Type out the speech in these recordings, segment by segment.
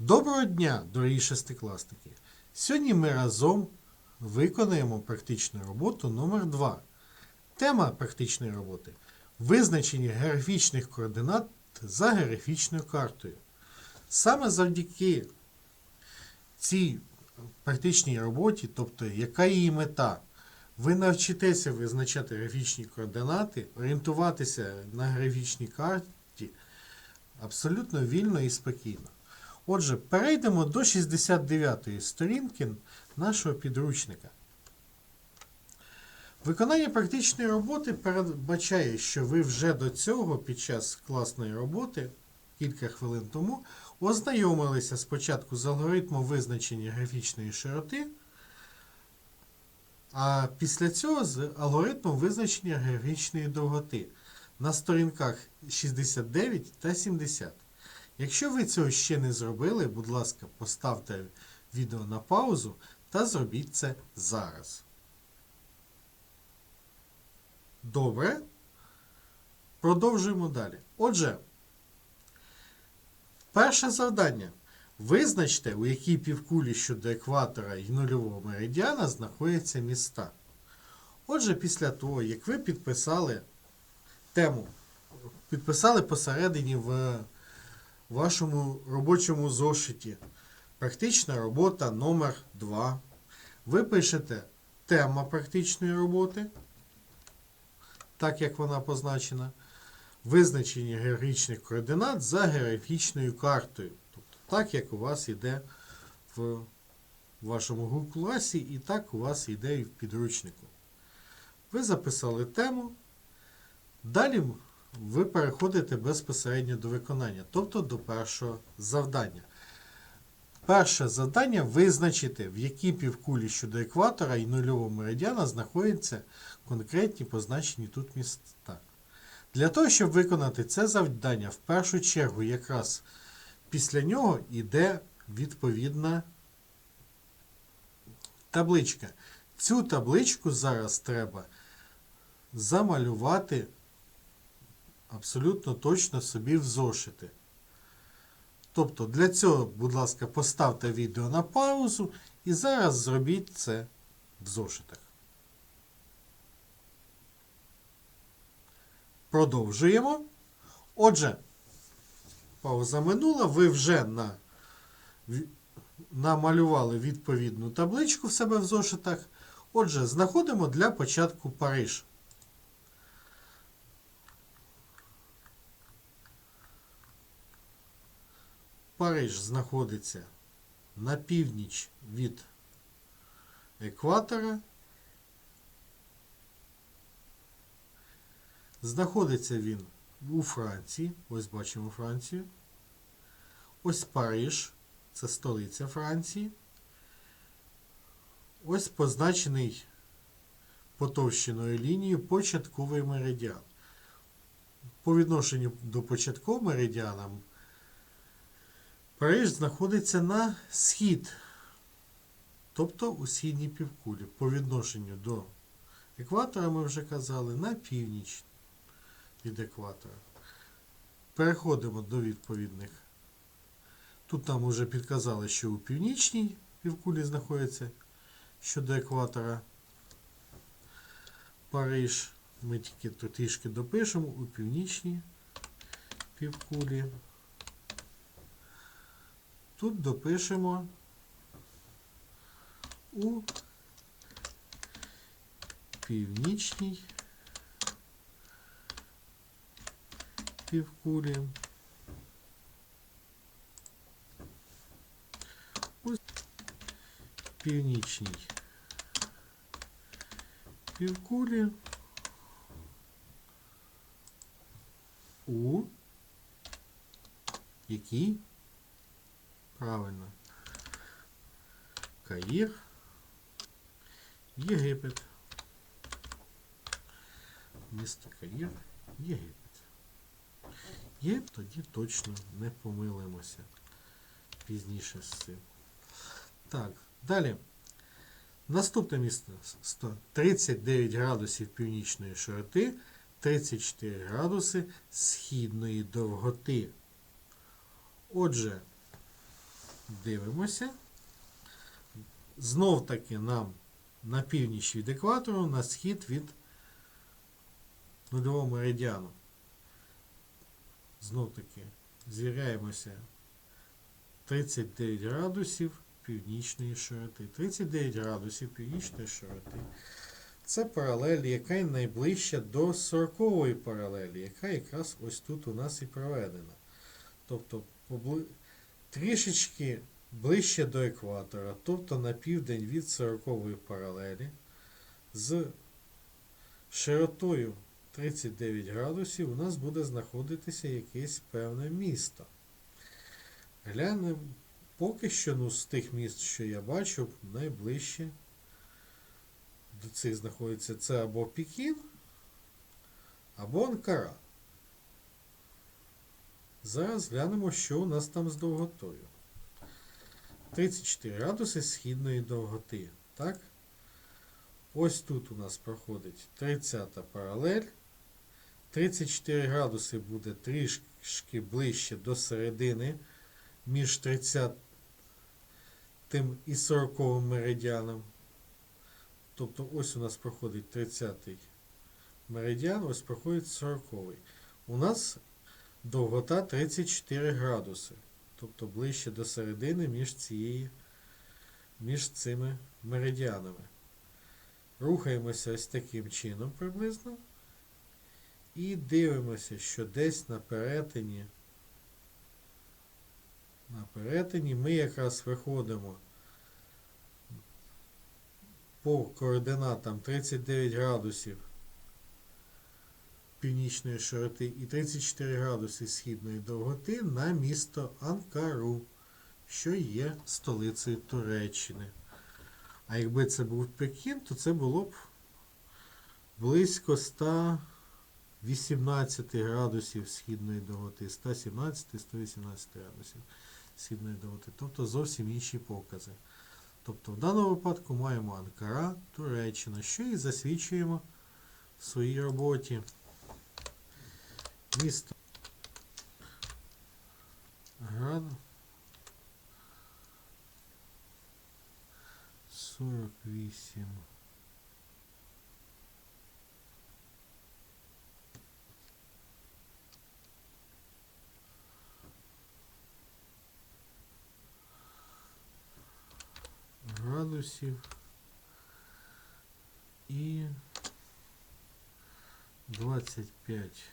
Доброго дня, дорогі шестикласники! Сьогодні ми разом виконаємо практичну роботу номер 2 Тема практичної роботи визначення географічних координат за географічною картою. Саме завдяки цій практичній роботі, тобто яка її мета, ви навчитеся визначати графічні координати, орієнтуватися на графічній карті абсолютно вільно і спокійно. Отже, перейдемо до 69-ї сторінки нашого підручника. Виконання практичної роботи передбачає, що ви вже до цього під час класної роботи кілька хвилин тому ознайомилися спочатку з алгоритмом визначення графічної широти, а після цього з алгоритмом визначення географічної довготи на сторінках 69 та 70. Якщо ви цього ще не зробили, будь ласка, поставте відео на паузу та зробіть це зараз. Добре. Продовжуємо далі. Отже, перше завдання. Визначте, у якій півкулі щодо екватора і нульового меридіана знаходяться міста. Отже, після того, як ви підписали тему, підписали посередині в вашому робочому зошиті практична робота номер 2 Ви пишете тема практичної роботи, так як вона позначена, визначення географічних координат за географічною картою. Тобто так, як у вас йде в вашому Google класі, і так у вас йде і в підручнику. Ви записали тему. Далі ви переходите безпосередньо до виконання, тобто до першого завдання. Перше завдання визначити, в якій півкулі щодо екватора і нульового меридіана знаходяться конкретні позначені тут міста. Для того, щоб виконати це завдання, в першу чергу, якраз після нього йде відповідна табличка. Цю табличку зараз треба замалювати абсолютно точно собі в зошити. Тобто для цього, будь ласка, поставте відео на паузу і зараз зробіть це в зошитах. Продовжуємо. Отже, пауза минула, ви вже на, намалювали відповідну табличку в себе в зошитах. Отже, знаходимо для початку Париж. Париж знаходиться на північ від екватора. Знаходиться він у Франції. Ось бачимо Францію. Ось Париж. Це столиця Франції. Ось позначений потовщеною лінією початковий меридіан. По відношенню до початкового меридіана Париж знаходиться на схід, тобто у східній півкулі. По відношенню до екватора, ми вже казали, на північ від екватора. Переходимо до відповідних. Тут нам вже підказали, що у північній півкулі знаходиться щодо екватора Париж. Ми тільки трішки допишемо у північній півкулі. Тут допишемо у північній півкулі. Ось північній півкулі у якій Правильно. Каїр. Єгипет. Місто Каїр. Єгипет. Є тоді точно не помилимося пізніше з цим. Так, далі. Наступне місто 100 39 градусів північної широти, 34 градуси східної довготи. Отже, дивимося. Знов таки нам на північ від екватору, на схід від нульового меридіану. Знов таки звіряємося 39 градусів північної широти. 39 градусів північної широти. Це паралель, яка найближча до 40-ї паралелі, яка якраз ось тут у нас і проведена. Тобто. Трішечки ближче до екватора, тобто на південь від 40-ї паралелі, з широтою 39 градусів у нас буде знаходитися якесь певне місто. Глянемо, поки що ну, з тих міст, що я бачу, найближче до цих знаходиться це або Пекін, або Анкара. Зараз глянемо, що у нас там з довготою. 34 градуси східної довготи. Так? Ось тут у нас проходить 30 паралель. 34 градуси буде трішки ближче до середини між 30 і 40 меридіаном. Тобто ось у нас проходить 30 меридіан, ось проходить 40. У нас довгота 34 градуси. Тобто ближче до середини між, цією, між цими меридіанами. Рухаємося ось таким чином приблизно. І дивимося, що десь на перетині, на перетині ми якраз виходимо по координатам 39 градусів північної широти і 34 градуси східної довготи на місто Анкару, що є столицею Туреччини. А якби це був Пекін, то це було б близько 118 градусів східної довготи, 117-118 градусів східної довготи. Тобто зовсім інші покази. Тобто в даному випадку маємо Анкара, Туреччина, що і засвідчуємо в своїй роботі. Місто Град 48 градусів і 25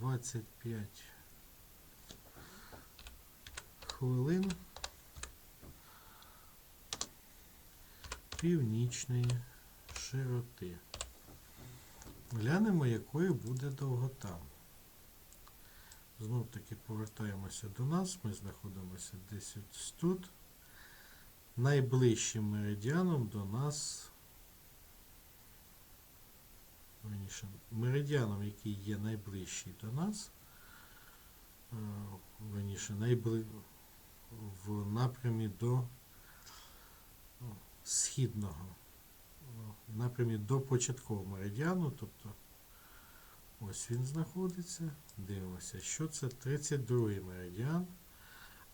25 хвилин північної широти. Глянемо, якою буде довгота. Знов таки повертаємося до нас. Ми знаходимося десь ось тут. Найближчим меридіаном до нас Верніше, меридіаном, який є найближчий до нас, е, верніше, найбли... в напрямі до ну, східного, в напрямі до початкового меридіану, тобто ось він знаходиться. Дивимося, що це 32-й меридіан,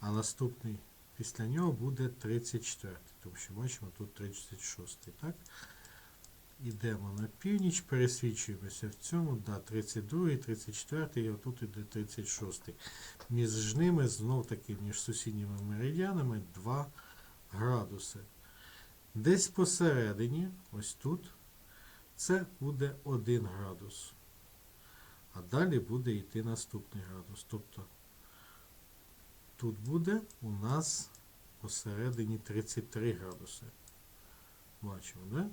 а наступний після нього буде 34-й, тому що бачимо тут 36, так? Йдемо на північ, пересвічуємося в цьому, да, 32, 34 і отут іде 36. Між ними знов таки між сусідніми меридіанами 2 градуси. Десь посередині, ось тут, це буде 1 градус. А далі буде йти наступний градус. Тобто тут буде у нас посередині 33 градуси. Бачимо, да?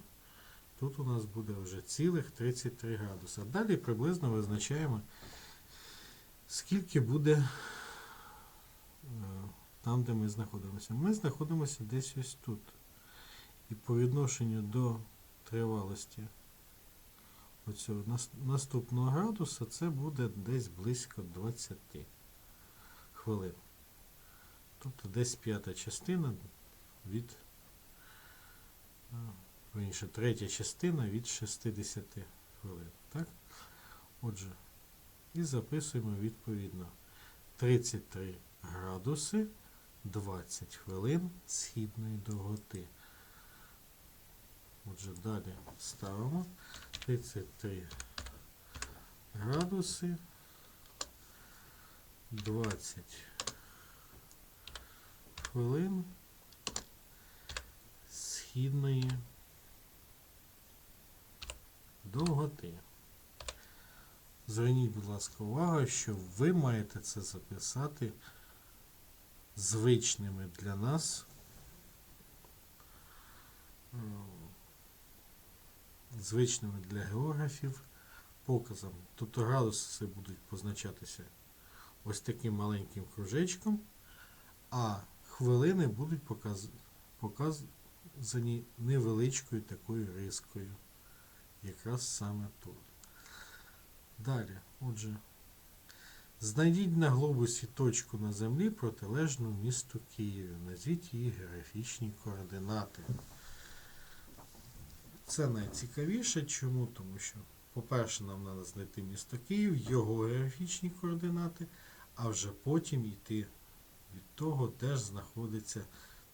Тут у нас буде вже цілих 33 градуси. Далі приблизно визначаємо, скільки буде е, там, де ми знаходимося. Ми знаходимося десь ось тут. І по відношенню до тривалості оцього наступного градуса це буде десь близько 20 хвилин. Тобто десь п'ята частина від, а, третя частина від 60 хвилин. Так? Отже, і записуємо відповідно 33 градуси 20 хвилин східної довготи. Отже, далі ставимо 33 градуси 20 хвилин східної довготи. Зверніть, будь ласка, увагу, що ви маєте це записати звичними для нас звичними для географів показами. Тобто градуси будуть позначатися ось таким маленьким кружечком, а хвилини будуть показ... показані невеличкою такою рискою. Якраз саме тут. Далі, отже, знайдіть на глобусі точку на землі протилежну місту Києві. Назвіть її географічні координати. Це найцікавіше. Чому? Тому що, по-перше, нам треба знайти місто Київ, його географічні координати, а вже потім йти від того, де ж знаходиться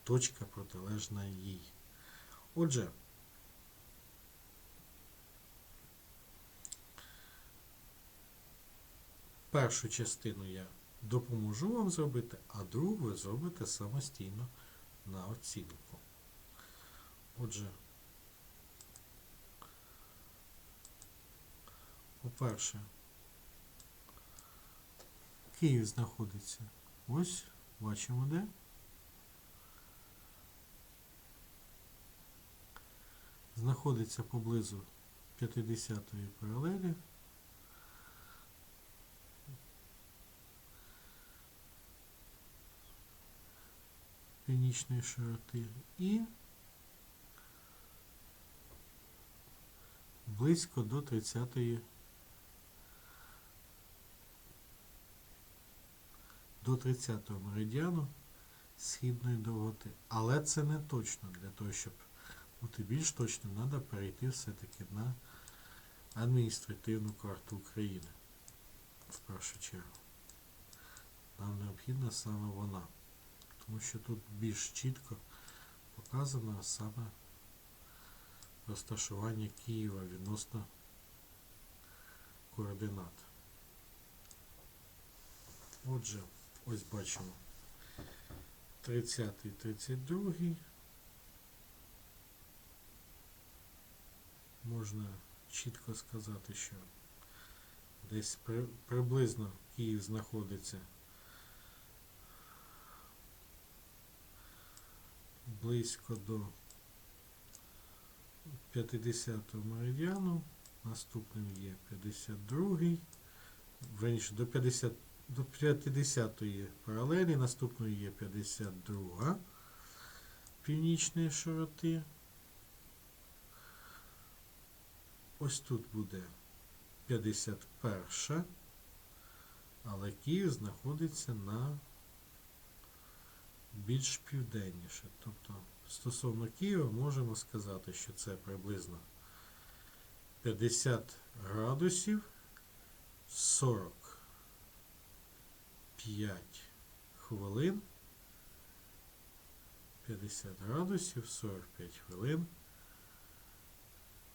точка протилежна їй. Отже, першу частину я допоможу вам зробити, а другу ви зробите самостійно на оцінку. Отже, по-перше, Київ знаходиться ось, бачимо де. Знаходиться поблизу 50-ї паралелі. Північної широти і близько до 30-ї до 30-го меридіану східної довготи. Але це не точно. Для того, щоб бути більш точним, треба перейти все-таки на адміністративну карту України. В першу чергу. Нам необхідна саме вона. Тому що тут більш чітко показано саме розташування Києва відносно координат. Отже, ось бачимо 30 32 Можна чітко сказати, що десь при, приблизно Київ знаходиться близько до 50-го меридіану. Наступним є 52-й. Верніше до 50 до 50-ї паралелі, наступною є 52 північної широти. Ось тут буде 51, але Київ знаходиться на більш південніше. Тобто, стосовно Києва можемо сказати, що це приблизно 50 градусів 40 5 хвилин 50 градусів 45 хвилин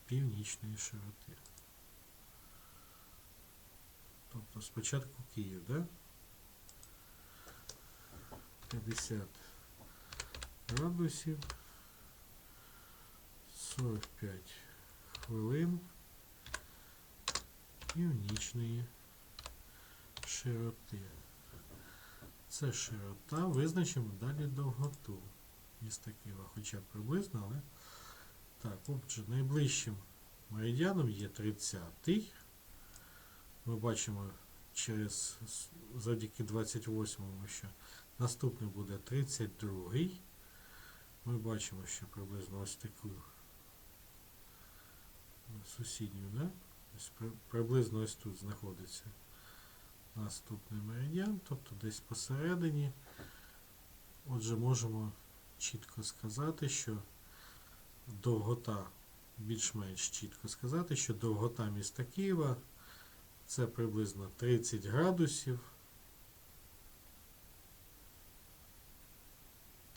північної широти. Тобто спочатку Київ, да? 50 градусів 45 хвилин північної широти. Це широта, визначимо далі довготу міста Києва, хоча б приблизно, але так, отже, найближчим меридіаном є 30-й. Ми бачимо через завдяки 28-му, що наступний буде 32-й. Ми бачимо, що приблизно ось таку сусідню, да? Приблизно ось тут знаходиться наступний меридіан, тобто десь посередині. Отже, можемо чітко сказати, що довгота, більш-менш чітко сказати, що довгота міста Києва це приблизно 30 градусів.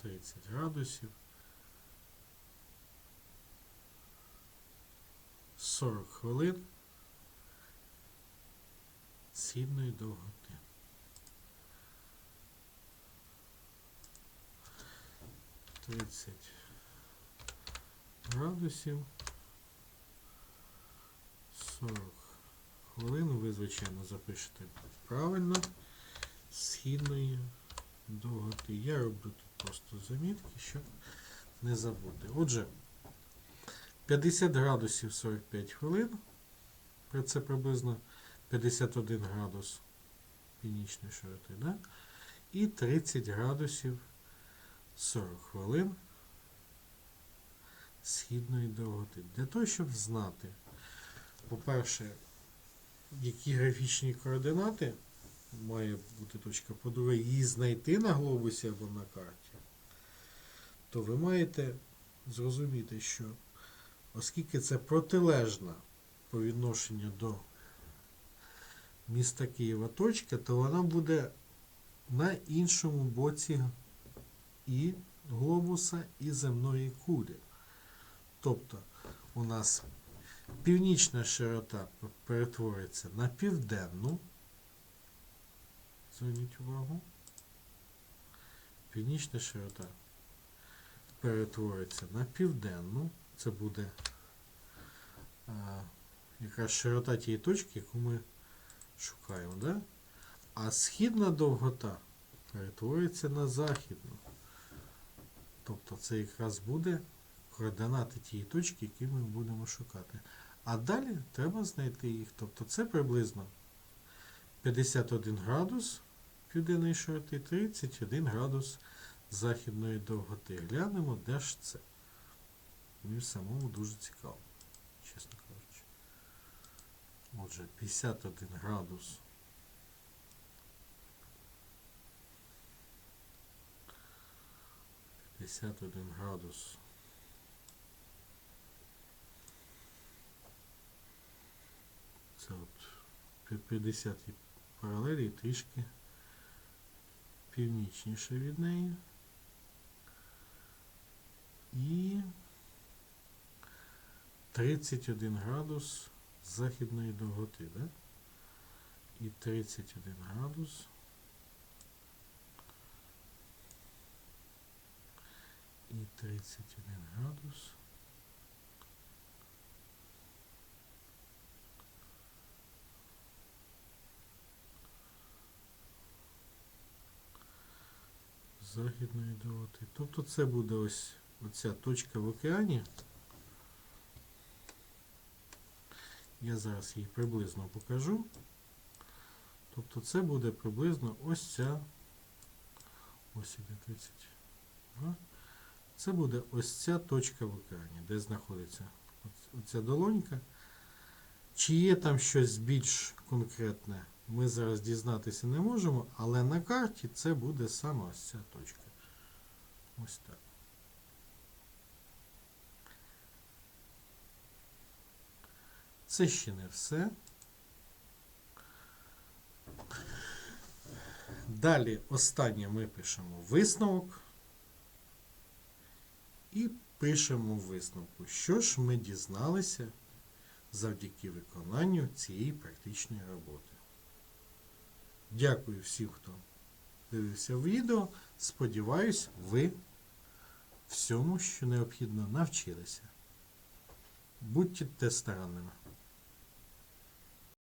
30 градусів. 40 хвилин східної довготи. Тридцять градусів. 40 хвилин. Ви, звичайно, запишете правильно. Східної довготи. Я роблю тут просто замітки, щоб не забути. Отже, 50 градусів 45 хвилин. Це приблизно 51 градус північної широти. Да? І 30 градусів 40 хвилин східної довготи. Для того, щоб знати, по-перше, які графічні координати має бути точка, по-друге, її знайти на глобусі або на карті, то ви маєте зрозуміти, що оскільки це протилежна по відношенню до міста Києва точка, то вона буде на іншому боці і глобуса, і земної кулі. Тобто у нас північна широта перетвориться на південну. Зверніть увагу. Північна широта перетвориться на південну. Це буде а, якраз широта тієї точки, яку ми шукаємо. Да? А східна довгота перетвориться на західну. Тобто це якраз буде координати тієї точки, які ми будемо шукати. А далі треба знайти їх. Тобто це приблизно 51 градус південної широти, 31 градус західної довготи. Глянемо, де ж це. Мені самому дуже цікаво, чесно кажучи. Отже, 51 градус. П'ятдесят один градус. Це от пі- 50 паралелі трішки північніше від неї. І 31 градус західної довготи, да? І 31 градус. І 31 градус. Західної довготи. Тобто це буде ось оця точка в океані. Я зараз її приблизно покажу. Тобто це буде приблизно ось ця. Ось іде 32. Це буде ось ця точка в океані, де знаходиться оця долонька. Чи є там щось більш конкретне, ми зараз дізнатися не можемо, але на карті це буде саме ось ця точка. Ось так. Це ще не все. Далі останнє ми пишемо висновок. І пишемо висновку, що ж ми дізналися завдяки виконанню цієї практичної роботи. Дякую всім, хто дивився відео. Сподіваюсь, ви всьому, що необхідно, навчилися. Будьте старанними.